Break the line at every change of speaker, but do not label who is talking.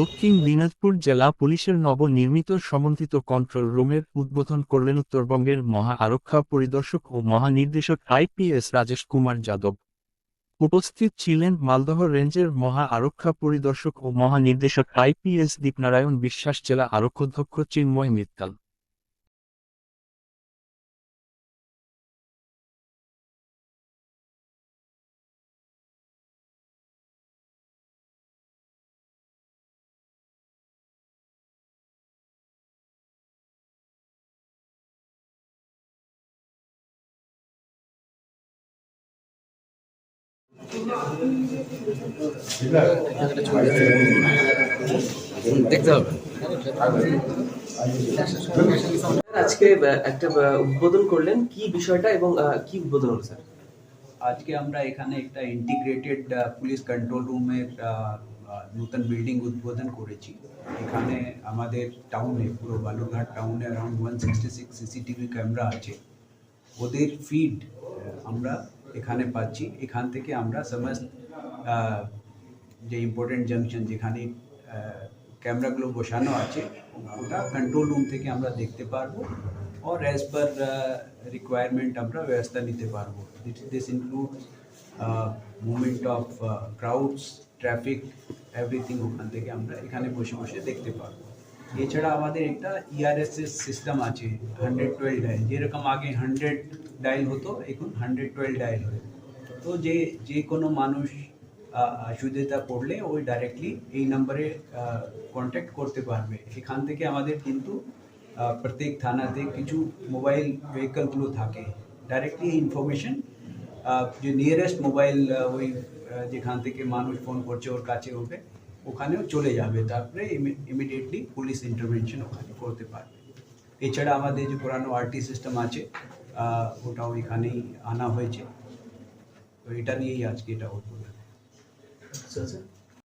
দক্ষিণ দিনাজপুর জেলা পুলিশের নবনির্মিত সমন্বিত কন্ট্রোল রুমের উদ্বোধন করলেন উত্তরবঙ্গের মহা আরক্ষা পরিদর্শক ও মহানির্দেশক আইপিএস রাজেশ কুমার যাদব। উপস্থিত ছিলেন মালদহ রেঞ্জের মহা আরক্ষা পরিদর্শক ও মহানির্দেশক আইপিএস দীপনারায়ণ বিশ্বাস জেলা আরক্ষাধ্যক্ষ চিন্ময় মিত্তাল।
দেখতে হবে।
আজকে একটা উদ্বোধন করলেন। কি বিষয়টা এবং কি উদ্বোধন হলো স্যার?
আজকে আমরা এখানে একটা ইন্টিগ্রেটেড পুলিশ কন্ট্রোল রুমের নতুন বিল্ডিং উদ্বোধন করেছি। এখানে আমাদের টাউনে পুরো বালুরঘাট টাউনে around one sixty six CCTV camera আছে। ওদের ফিড আমরা এখানে পাচ্ছি এখান থেকে আমরা সমস্ত আহ, যে ইম্পর্টেন্ট জাংশন যেখানে ক্যামেরাগুলো বসানো আছে ওটা কন্ট্রোল রুম থেকে আমরা দেখতে পারবো और एज पर रिक्वायरमेंट আমরা ব্যবস্থা নিতে পারবো this include movement of crowds traffic everything ওখান থেকে আমরা এখানে বসে বসে দেখতে পারবো এছাড়া আমাদের একটা E ইআরএসএস সিস্টেম আছে হান্ড্রেড টুয়েলভ ডায়াল যেরকম আগে হান্ড্রেড ডায়াল হতো এখন হান্ড্রেড টুয়েলভ ডায়াল হয় তো যে যে কোনো মানুষ আহ, অসুবিধা পড়লে ওই ডাইরেক্টলি এই নাম্বারে কন্ট্যাক্ট করতে পারবে এখান থেকে আমাদের কিন্তু আহ, প্রত্যেক থানাতে কিছু মোবাইল ভেহিকলগুলো থাকে ডাইরেক্টলি ইনফরমেশন যে নিয়ারেস্ট মোবাইল ওই আহ, যেখান থেকে মানুষ ফোন করছে ওর কাছে ওকে ওখানেও চলে যাবে, তারপরে ইমিডিয়েটলি পুলিশ ইন্টারভেনশন ওখানে করতে পারবে। এছাড়া আমাদের যে পুরানো আরটি সিস্টেম আছে ওটাও এখানেই আনা হয়েছে। তো এটা নিয়েই আজকে এটা উদ্বোধন